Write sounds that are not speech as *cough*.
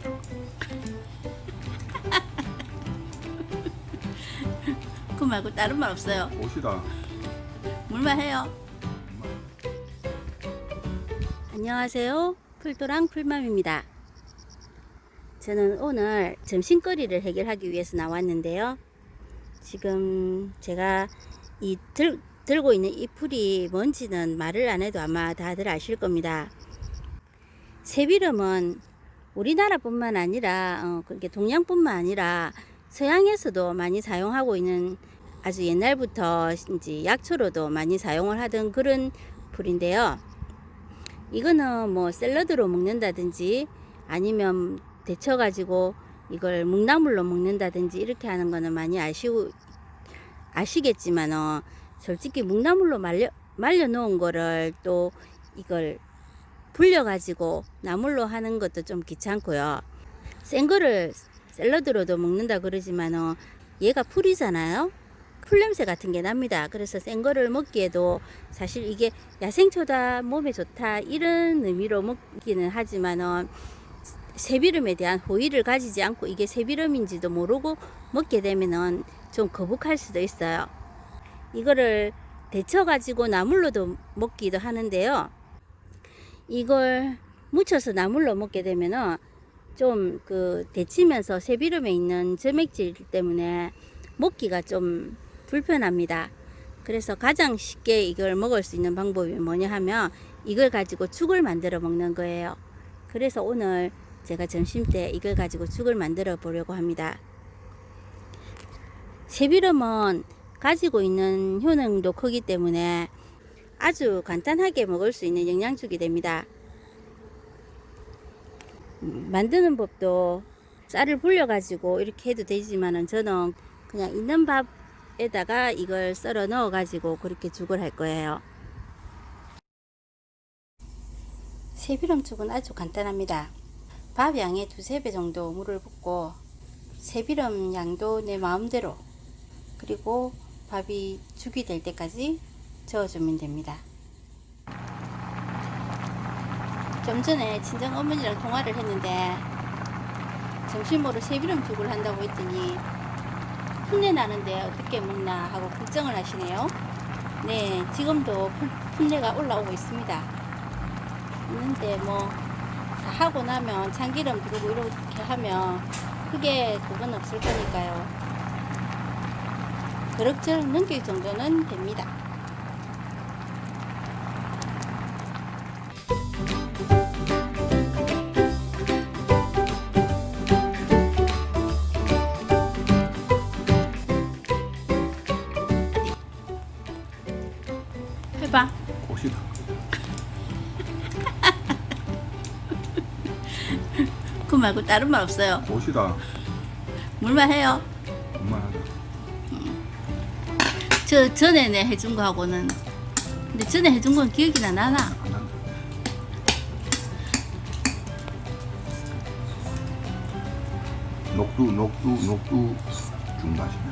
*laughs* 그 말고 다른 말 없어요. 옷이다. 물만 해요. 안녕하세요. 풀도랑 풀맘입니다. 저는 오늘 점심거리를 해결하기 위해서 나왔는데요. 지금 제가 이 들, 들고 있는 이 풀이 뭔지는 말을 안 해도 아마 다들 아실 겁니다. 새비름은 우리나라뿐만 아니라 어, 그렇게 동양뿐만 아니라 서양에서도 많이 사용하고 있는 아주 옛날부터 이제 약초로도 많이 사용을 하던 그런 풀인데요. 이거는 뭐 샐러드로 먹는다든지 아니면 데쳐 가지고 이걸 묵나물로 먹는다든지 이렇게 하는 거는 많이 아시고 아시겠지만 어 솔직히 묵나물로 말려 말려 놓은 거를 또 이걸 불려가지고 나물로 하는 것도 좀 귀찮고요. 센 거를 샐러드로도 먹는다 그러지만 어 얘가 풀이잖아요. 풀 냄새 같은 게 납니다. 그래서 센 거를 먹기에도 사실 이게 야생초다 몸에 좋다 이런 의미로 먹기는 하지만 어 새비름에 대한 호의를 가지지 않고 이게 새비름인지도 모르고 먹게 되면은 좀 거북할 수도 있어요. 이거를 데쳐 가지고 나물로도 먹기도 하는데요. 이걸 묻혀서 나물로 먹게 되면은 좀 그 데치면서 새비름에 있는 점액질 때문에 먹기가 좀 불편합니다. 그래서 가장 쉽게 이걸 먹을 수 있는 방법이 뭐냐 하면 이걸 가지고 죽을 만들어 먹는 거예요. 그래서 오늘 제가 점심 때 이걸 가지고 죽을 만들어 보려고 합니다. 새비름은 가지고 있는 효능도 크기 때문에 아주 간단하게 먹을 수 있는 영양죽이 됩니다. 음, 만드는 법도 쌀을 불려 가지고 이렇게 해도 되지만은 저는 그냥 있는 밥에다가 이걸 썰어 넣어 가지고 그렇게 죽을 할 거예요. 새비름죽은 아주 간단합니다. 밥 양의 두세 배 정도 물을 붓고 새비름 양도 내 마음대로 그리고 밥이 죽이 될 때까지 저어주면 됩니다. 좀 전에 친정 어머니랑 통화를 했는데 점심으로 새비름 죽을 한다고 했더니 풋내 나는데 어떻게 먹나 하고 걱정을 하시네요. 네, 지금도 풀- 풋내가 올라오고 있습니다. 있는데 뭐 다 하고 나면 참기름 두르고 이렇게 하면 크게 그건 없을 거니까요. 그럭저럭 넘길 정도는 됩니다. 해봐. 옷이다. 그 말고 다른 말 없어요. 옷이다. 물만 해요. 그만하자. 저 전에 내 해준 거하고는 근데 전에 해준 건 기억이 나 나나? 안 한다. 녹두 녹두 녹두 중맛이네.